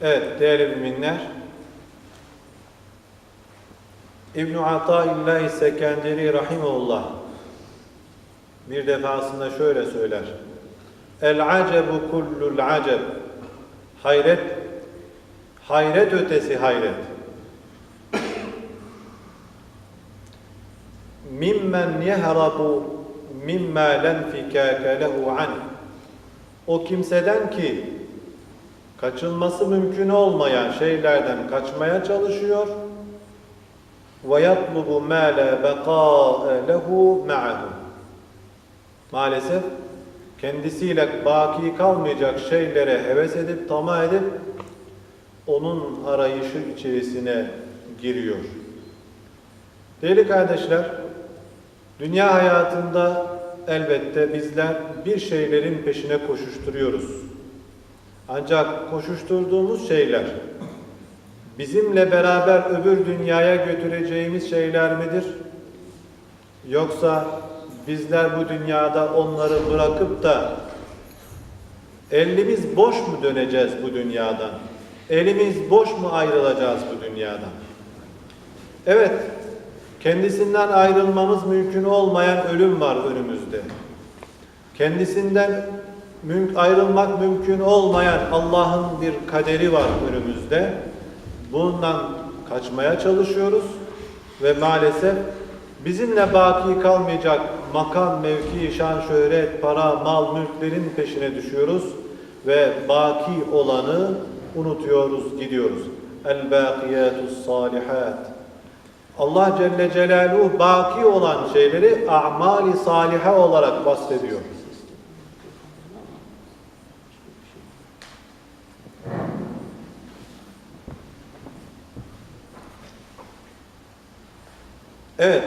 Evet değerli müminler. İbn-i Ataillahi Sekenderi Rahimullah bir defasında şöyle söyler. El acebu kullul aceb. Hayret, hayret ötesi hayret. Mimmen yehrabu mimma len fikâke lehu an. O kimseden ki kaçılması mümkün olmayan şeylerden kaçmaya çalışıyor yatlubu ma la beqâ'e lehu ma'ahu. Maalesef kendisiyle baki kalmayacak şeylere heves edip tamah edip onun arayışı içerisine giriyor. Değerli kardeşler, dünya hayatında elbette bizler bir şeylerin peşine koşuşturuyoruz. Ancak koşuşturduğumuz şeyler bizimle beraber öbür dünyaya götüreceğimiz şeyler midir? Yoksa bizler bu dünyada onları bırakıp da elimiz boş mu döneceğiz bu dünyadan? Elimiz boş mu ayrılacağız bu dünyadan? Evet, kendisinden ayrılmamız mümkün olmayan ölüm var önümüzde. Kendisinden müm ayrılmak mümkün olmayan Allah'ın bir kaderi var önümüzde. Bundan kaçmaya çalışıyoruz ve maalesef bizimle baki kalmayacak makam, mevki, şan, şöhret, para, mal, mülklerin peşine düşüyoruz ve baki olanı unutuyoruz, gidiyoruz. El-bâkiyatus salihat. Allah Celle Celaluhu baki olan şeyleri a'mali salihe olarak bahsediyor. Evet,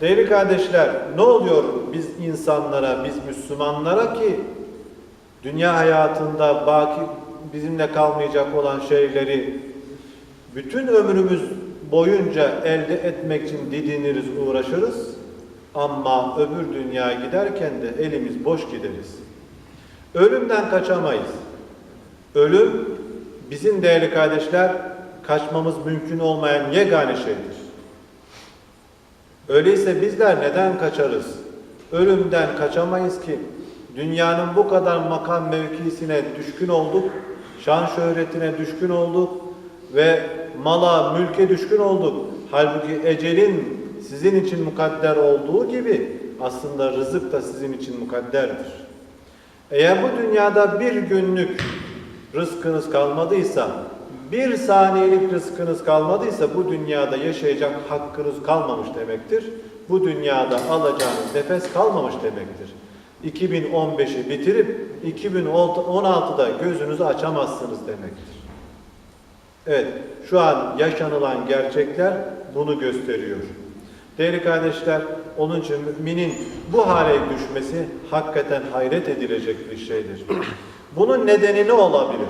değerli kardeşler, ne oluyor biz insanlara, biz Müslümanlara ki dünya hayatında baki bizimle kalmayacak olan şeyleri bütün ömrümüz boyunca elde etmek için didiniriz, uğraşırız. Ama öbür dünyaya giderken de elimiz boş gideriz. Ölümden kaçamayız. Ölüm bizim değerli kardeşler kaçmamız mümkün olmayan yegane şeydir. Öyleyse bizler neden kaçarız? Ölümden kaçamayız ki. Dünyanın bu kadar makam mevkisine düşkün olduk, şan şöhretine düşkün olduk ve mala, mülke düşkün olduk. Halbuki ecelin sizin için mukadder olduğu gibi aslında rızık da sizin için mukadderdir. Eğer bu dünyada bir günlük rızkınız kalmadıysa, bir saniyelik rızkınız kalmadıysa bu dünyada yaşayacak hakkınız kalmamış demektir. Bu dünyada alacağınız nefes kalmamış demektir. 2015'i bitirip 2016'da gözünüzü açamazsınız demektir. Evet, şu an yaşanılan gerçekler bunu gösteriyor. Değerli kardeşler, onun için müminin bu hale düşmesi hakikaten hayret edilecek bir şeydir. Bunun nedeni ne olabilir?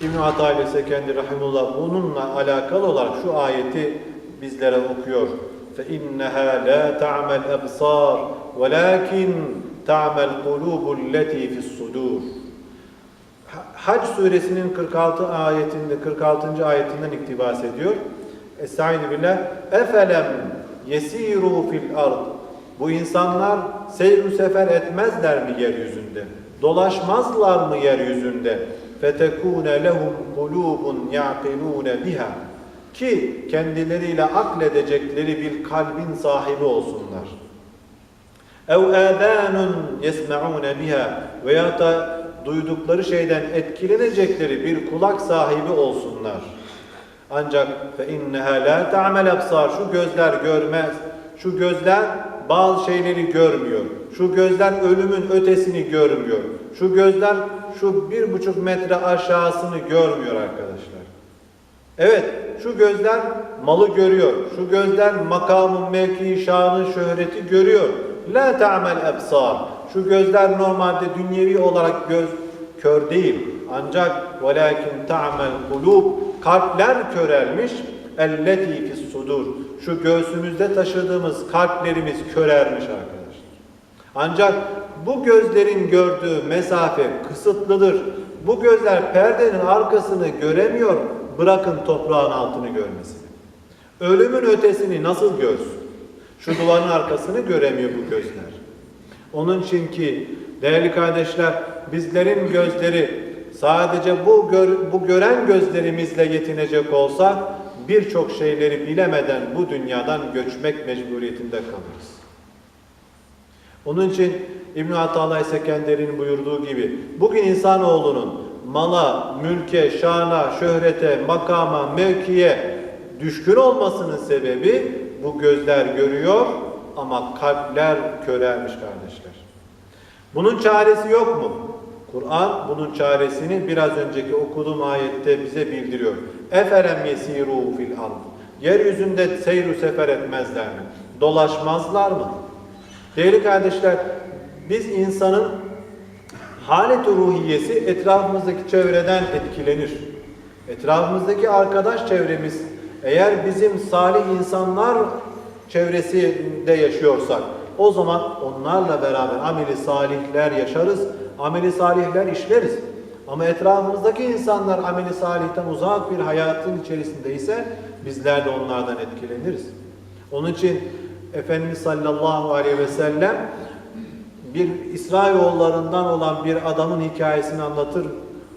İbn-i Hataylı Sekendi Rahimullah bununla alakalı olarak şu ayeti bizlere okuyor. فَاِنَّهَا لَا تَعْمَ الْاَبْصَارِ وَلَاكِنْ تَعْمَ الْقُلُوبُ الَّتِي فِي الصُّدُورِ Hac suresinin 46 ayetinde 46. ayetinden iktibas ediyor. Estaizu billah. Efelem yesiru fil ard. bu insanlar seyr sefer etmezler mi yeryüzünde? Dolaşmazlar mı yeryüzünde? Fetekune lehum kulubun yaqilune biha. Ki kendileriyle akledecekleri bir kalbin sahibi olsunlar. Ev âdânun yesme'ûne biha veya da duydukları şeyden etkilenecekleri bir kulak sahibi olsunlar. Ancak la ta'mel absar şu gözler görmez. Şu gözler bazı şeyleri görmüyor. Şu gözler ölümün ötesini görmüyor. Şu gözler şu bir buçuk metre aşağısını görmüyor arkadaşlar. Evet, şu gözler malı görüyor. Şu gözler makamın, mevki, şanı, şöhreti görüyor. La ta'mel absar. Şu gözler normalde dünyevi olarak göz kör değil. Ancak velakin ta'mel kulub kalpler körelmiş. Elleti fis sudur. Şu göğsümüzde taşıdığımız kalplerimiz körermiş arkadaşlar. Ancak bu gözlerin gördüğü mesafe kısıtlıdır. Bu gözler perdenin arkasını göremiyor, bırakın toprağın altını görmesini. Ölümün ötesini nasıl görsün? Şu duvarın arkasını göremiyor bu gözler. Onun için ki değerli kardeşler bizlerin gözleri sadece bu gör, bu gören gözlerimizle yetinecek olsa birçok şeyleri bilemeden bu dünyadan göçmek mecburiyetinde kalırız. Onun için İbn Atalah Sekenderi'nin buyurduğu gibi bugün insanoğlunun mala, mülke, şana, şöhrete, makama, mevkiye düşkün olmasının sebebi bu gözler görüyor ama kalpler körelmiş kardeşler. Bunun çaresi yok mu? Kur'an bunun çaresini biraz önceki okuduğum ayette bize bildiriyor. Eferem yesiru fil ard. Yeryüzünde seyru sefer etmezler mi? Dolaşmazlar mı? Değerli kardeşler, biz insanın halet ruhiyesi etrafımızdaki çevreden etkilenir. Etrafımızdaki arkadaş çevremiz eğer bizim salih insanlar çevresinde yaşıyorsak o zaman onlarla beraber ameli salihler yaşarız, ameli salihler işleriz. Ama etrafımızdaki insanlar ameli salihten uzak bir hayatın içerisindeyse bizler de onlardan etkileniriz. Onun için Efendimiz sallallahu aleyhi ve sellem bir İsrailoğullarından olan bir adamın hikayesini anlatır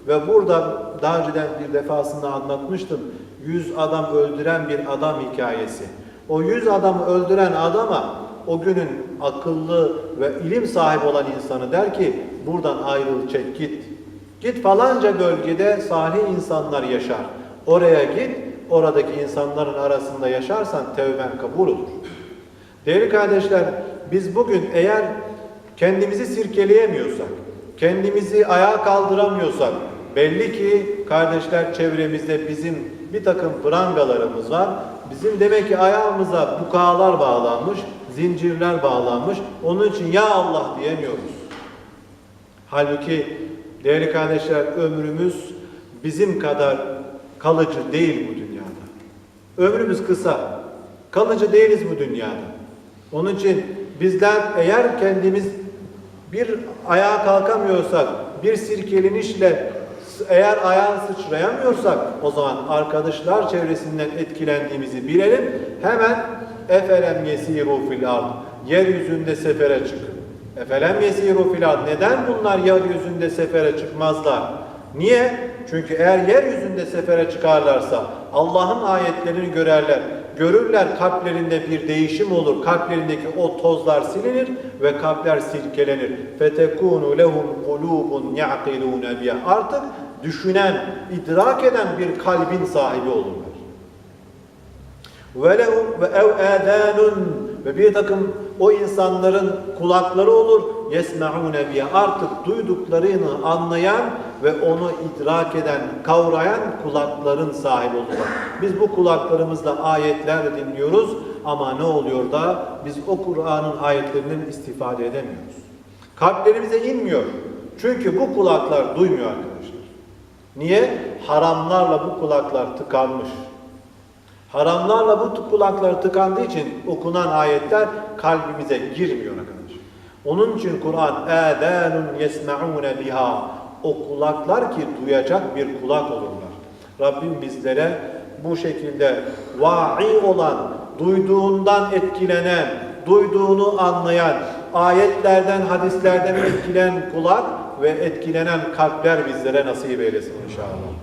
ve burada daha önceden bir defasında anlatmıştım. Yüz adam öldüren bir adam hikayesi. O yüz adamı öldüren adama o günün akıllı ve ilim sahibi olan insanı der ki buradan ayrıl çek git. Git falanca bölgede salih insanlar yaşar. Oraya git, oradaki insanların arasında yaşarsan tevben kabul olur. Değerli kardeşler, biz bugün eğer kendimizi sirkeleyemiyorsak, kendimizi ayağa kaldıramıyorsak, belli ki kardeşler çevremizde bizim bir takım prangalarımız var. Bizim demek ki ayağımıza bukalar bağlanmış, zincirler bağlanmış. Onun için ya Allah diyemiyoruz. Halbuki değerli kardeşler ömrümüz bizim kadar kalıcı değil bu dünyada. Ömrümüz kısa. Kalıcı değiliz bu dünyada. Onun için bizler eğer kendimiz bir ayağa kalkamıyorsak, bir sirkelenişle eğer ayağa sıçrayamıyorsak o zaman arkadaşlar çevresinden etkilendiğimizi bilelim. Hemen efelem yesiru fil ard. Yeryüzünde sefere çıkın. Efelem yesiru fil ard. Neden bunlar yeryüzünde sefere çıkmazlar? Niye? Çünkü eğer yeryüzünde sefere çıkarlarsa Allah'ın ayetlerini görerler. Görürler kalplerinde bir değişim olur. Kalplerindeki o tozlar silinir ve kalpler silkelenir. Fetekunu lehum kulubun ya'qilun biha. Artık düşünen, idrak eden bir kalbin sahibi olurlar. Ve ev adanun ve bir takım o insanların kulakları olur. Yesme'une biha. Artık duyduklarını anlayan ve onu idrak eden, kavrayan kulakların sahibi olurlar. Biz bu kulaklarımızla ayetler dinliyoruz ama ne oluyor da biz o Kur'an'ın ayetlerinden istifade edemiyoruz. Kalplerimize inmiyor. Çünkü bu kulaklar duymuyor arkadaşlar. Niye? Haramlarla bu kulaklar tıkanmış. Haramlarla bu kulaklar tıkandığı için okunan ayetler kalbimize girmiyor arkadaşlar. Onun için Kur'an اَذَانٌ يَسْمَعُونَ biha O kulaklar ki duyacak bir kulak olurlar. Rabbim bizlere bu şekilde va'i olan, duyduğundan etkilenen, duyduğunu anlayan, ayetlerden, hadislerden etkilen kulak ve etkilenen kalpler bizlere nasip eylesin inşallah.